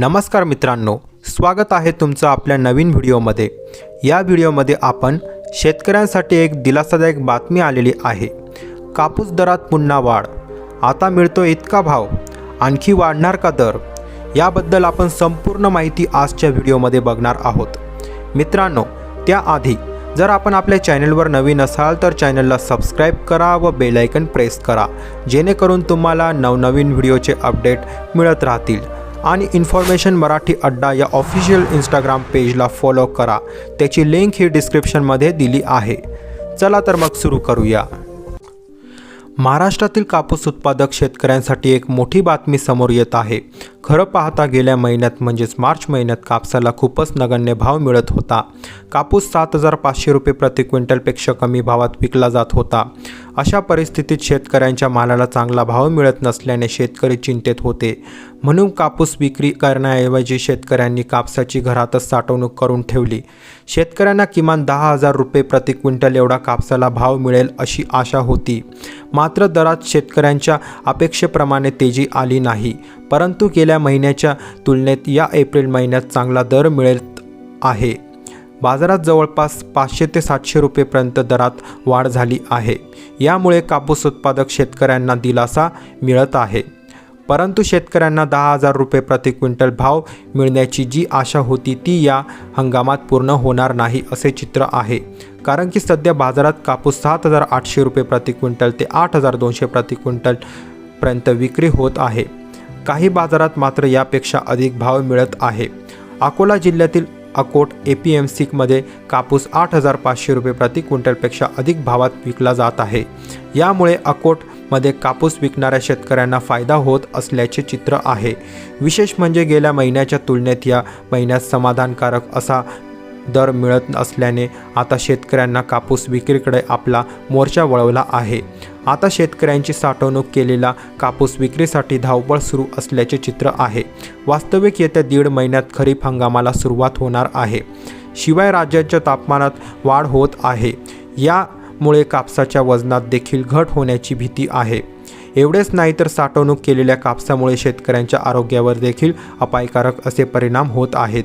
नमस्कार मित्रांनो स्वागत आहे तुमचं आपल्या नवीन व्हिडिओमध्ये. या व्हिडिओमध्ये आपण शेतकऱ्यांसाठी एक दिलासादायक बातमी आलेली आहे. कापूस दरात पुन्हा वाढ. आता मिळतो इतका भाव आणखी वाढणार का दर? याबद्दल आपण संपूर्ण माहिती आजच्या व्हिडिओमध्ये बघणार आहोत. मित्रांनो त्याआधी जर आपण आपल्या चॅनलवर नवीन असाल तर चॅनलला सबस्क्राईब करा व बेलायकन प्रेस करा जेणेकरून तुम्हाला नवनवीन व्हिडिओचे अपडेट मिळत राहतील. आणि इन्फॉर्मेशन मराठी अड्डा या ऑफिशियल इंस्टाग्राम पेजला फॉलो करा. त्याची लिंक ही डिस्क्रिप्शनमध्ये दिली आहे. चला तर मग सुरू करूया. महाराष्ट्रातील कापूस उत्पादक शेतकऱ्यांसाठी एक मोठी बातमी समोर येत आहे. खरं पाहता गेल्या महिन्यात म्हणजेच मार्च महिन्यात कापसाला खूपच नगण्य भाव मिळत होता. कापूस सात हजार पाचशे रुपये प्रति क्विंटलपेक्षा कमी भावात विकला जात होता. अशा परिस्थितीत शेतकऱ्यांच्या मालाला चांगला भाव मिळत नसल्याने शेतकरी चिंतेत होते. म्हणून कापूस विक्री करण्याऐवजी शेतकऱ्यांनी कापसाची घरातच साठवणूक करून ठेवली. शेतकऱ्यांना किमान दहा हजार रुपये प्रति क्विंटल एवढा कापसाला भाव मिळेल अशी आशा होती. मात्र दरात शेतकऱ्यांच्या अपेक्षेप्रमाणे तेजी आली नाही. परंतु गेल्या महिन्याच्या तुलनेत या एप्रिल महिन्यात चांगला दर मिळत आहे. बाजारात जवळपास पाचशे ते सातशे रुपयेपर्यंत दरात वाढ झाली आहे. यामुळे कापूस उत्पादक शेतकऱ्यांना दिलासा मिळत आहे. परंतु शेतकऱ्यांना दहा हजार रुपये प्रति क्विंटल भाव मिळण्याची जी आशा होती ती या हंगामात पूर्ण होणार नाही असे चित्र आहे. कारण की सध्या बाजारात कापूस सात हजार आठशे रुपये प्रति क्विंटल ते आठ हजार दोनशे प्रति क्विंटलपर्यंत विक्री होत आहे. काही बाजारात मात्र यापेक्षा अधिक भाव मिळत आहे. अकोला जिल्ह्यातील अकोट ए पी एम सीमध्ये कापूस आठ हजार पाचशे रुपये प्रति क्विंटलपेक्षा अधिक भावात विकला जात आहे. यामुळे अकोटमध्ये कापूस विकणाऱ्या शेतकऱ्यांना फायदा होत असल्याचे चित्र आहे. विशेष म्हणजे गेल्या महिन्याच्या तुलनेत या महिन्यात समाधानकारक असा दर मिळत असल्याने आता शेतकऱ्यांना कापूस विक्रीकडे आपला मोर्चा वळवला आहे. आता शेतकऱ्यांची साठवणूक केलेला कापूस विक्रीसाठी धावपळ सुरू असल्याचे चित्र आहे. वास्तविक येत्या दीड महिन्यात खरीप हंगामाला सुरुवात होणार आहे. शिवाय राज्याच्या तापमानात वाढ होत आहे. यामुळे कापसाच्या वजनात देखील घट होण्याची भीती आहे. एवढेच नाही तर साठवणूक केलेल्या कापसामुळे शेतकऱ्यांच्या आरोग्यावर देखील अपायकारक असे परिणाम होत आहेत.